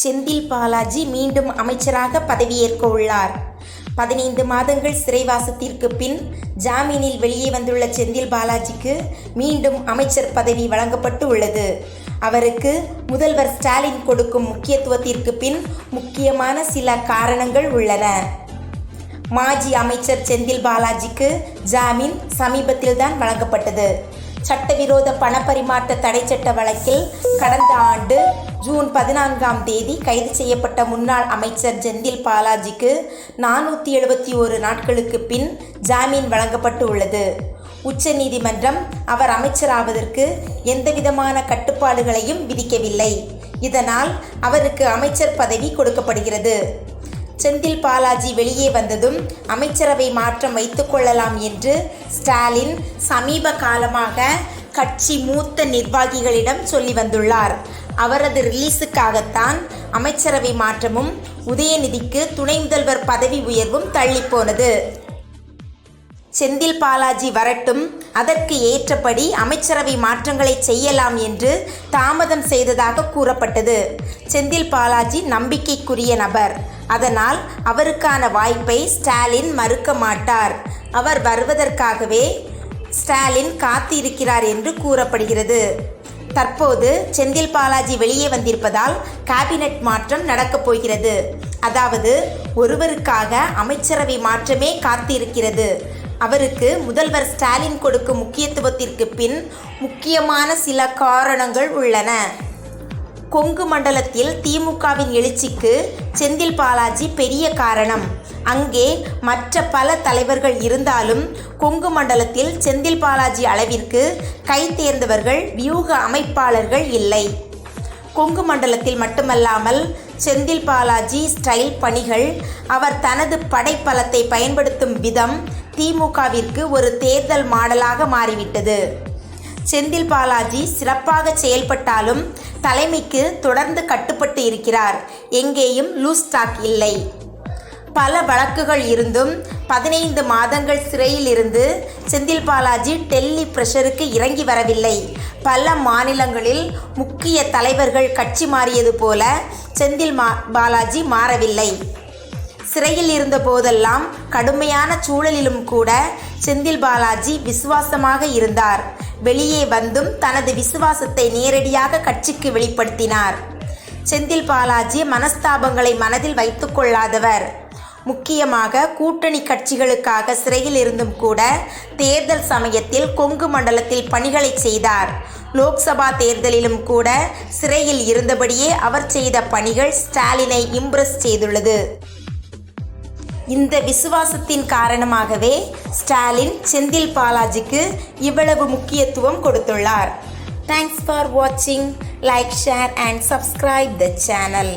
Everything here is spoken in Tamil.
செந்தில் பாலாஜி மீண்டும் அமைச்சராக பதவியேற்க உள்ளார். பதினைந்து மாதங்கள் சிறைவாசத்திற்கு பின் ஜாமீனில் வெளியே வந்துள்ள செந்தில் பாலாஜிக்கு மீண்டும் அமைச்சர் பதவி வழங்கப்பட்டு உள்ளது. அவருக்கு முதல்வர் ஸ்டாலின் கொடுக்கும் முக்கியத்துவத்திற்கு பின் முக்கியமான சில காரணங்கள் உள்ளன. மாஜி அமைச்சர் செந்தில் பாலாஜிக்கு ஜாமீன் சமீபத்தில்தான் வழங்கப்பட்டது. சட்டவிரோத பணப்பரிமாற்ற தடை சட்ட வழக்கில் கடந்த ஆண்டு ஜூன் பதினான்காம் தேதி கைது செய்யப்பட்ட முன்னாள் அமைச்சர் செந்தில் பாலாஜிக்கு நானூற்றி எழுபத்தி ஒரு நாட்களுக்கு பின் ஜாமீன் வழங்கப்பட்டு உள்ளது. உச்சநீதிமன்றம் அவர் அமைச்சராவதற்கு எந்தவிதமான கட்டுப்பாடுகளையும் விதிக்கவில்லை. இதனால் அவருக்கு அமைச்சர் பதவி கொடுக்கப்படுகிறது. செந்தில் பாலாஜி வெளியே வந்ததும் அமைச்சரவை மாற்றம் வைத்துக்கொள்ளலாம் என்று ஸ்டாலின் சமீப காலமாக கட்சி மூத்த நிர்வாகிகளிடம் சொல்லி வந்துள்ளார். அவரது ரிலீஸுக்காகத்தான் அமைச்சரவை மாற்றமும் உதயநிதிக்கு துணை முதல்வர் பதவி உயர்வும் தள்ளிப்போனது செந்தில் பாலாஜி வரட்டும். அதற்கு ஏற்றபடி அமைச்சரவை மாற்றங்களை செய்யலாம் என்று தாமதம் செய்ததாக கூறப்பட்டது. செந்தில் பாலாஜி நம்பிக்கைக்குரிய நபர். அதனால் அவருக்கான வாய்ப்பை ஸ்டாலின் மறுக்க மாட்டார். அவர் வருவதற்காகவே ஸ்டாலின் காத்திருக்கிறார் என்று கூறப்படுகிறது. தற்போது செந்தில் பாலாஜி வெளியே வந்திருப்பதால் கேபினெட் மாற்றம் நடக்கப் போகிறது. அதாவது ஒருவருக்காக அமைச்சரவை மாற்றமே காத்திருக்கிறது. அவருக்கு முதல்வர் ஸ்டாலின் கொடுக்கும் முக்கியத்துவத்திற்கு பின் முக்கியமான சில காரணங்கள் உள்ளன. கொங்கு மண்டலத்தில் திமுகவின் எழுச்சிக்கு செந்தில் பாலாஜி பெரிய காரணம். அங்கே மற்ற பல தலைவர்கள் இருந்தாலும் கொங்கு மண்டலத்தில் செந்தில் பாலாஜி அளவிற்கு கை தேர்ந்தவர்கள் வியூக அமைப்பாளர்கள் இல்லை. கொங்கு மண்டலத்தில் மட்டுமல்லாமல் செந்தில் பாலாஜி ஸ்டைல் பணிகள் அவர் தனது படைப்பலத்தை பயன்படுத்தும் விதம் திமுகவிற்கு ஒரு தேர்தல் மாடலாக மாறிவிட்டது. செந்தில் பாலாஜி சிறப்பாக செயல்பட்டாலும் தலைமைக்கு தொடர்ந்து கட்டுப்பட்டு இருக்கிறார். எங்கேயும் லூஸ் டாக் இல்லை. பல வழக்குகள் இருந்தும் பதினைந்து மாதங்கள் சிறையில் இருந்து செந்தில் பாலாஜி டெல்லி பிரஷருக்கு இறங்கி வரவில்லை. பல மாநிலங்களில் முக்கிய தலைவர்கள் கட்சி மாறியது போல செந்தில் மா பாலாஜி மாறவில்லை. சிறையில் இருந்த போதெல்லாம் கடுமையான சூழலிலும் கூட செந்தில் பாலாஜி விசுவாசமாக இருந்தார். வெளியே வந்தும் தனது விசுவாசத்தை நேரடியாக கட்சிக்கு வெளிப்படுத்தினார். செந்தில் பாலாஜி மனஸ்தாபங்களை மனதில் வைத்துக்கொள்ளாதவர் முக்கியமாக கூட்டணி கட்சிகளுக்காக சிறையில் இருந்தும் கூட தேர்தல் சமயத்தில் கொங்கு மண்டலத்தில் பணிகளை செய்தார். லோக்சபா தேர்தலிலும் கூட சிறையில் இருந்தபடியே அவர் செய்த பணிகள் ஸ்டாலினை இம்ப்ரெஸ் செய்துள்ளது. இந்த விசுவாசத்தின் காரணமாகவே ஸ்டாலின் செந்தில் பாலாஜிக்கு இவ்வளவு முக்கியத்துவம் கொடுத்துள்ளார். தேங்க்ஸ் ஃபார் வாட்சிங் like share and subscribe the channel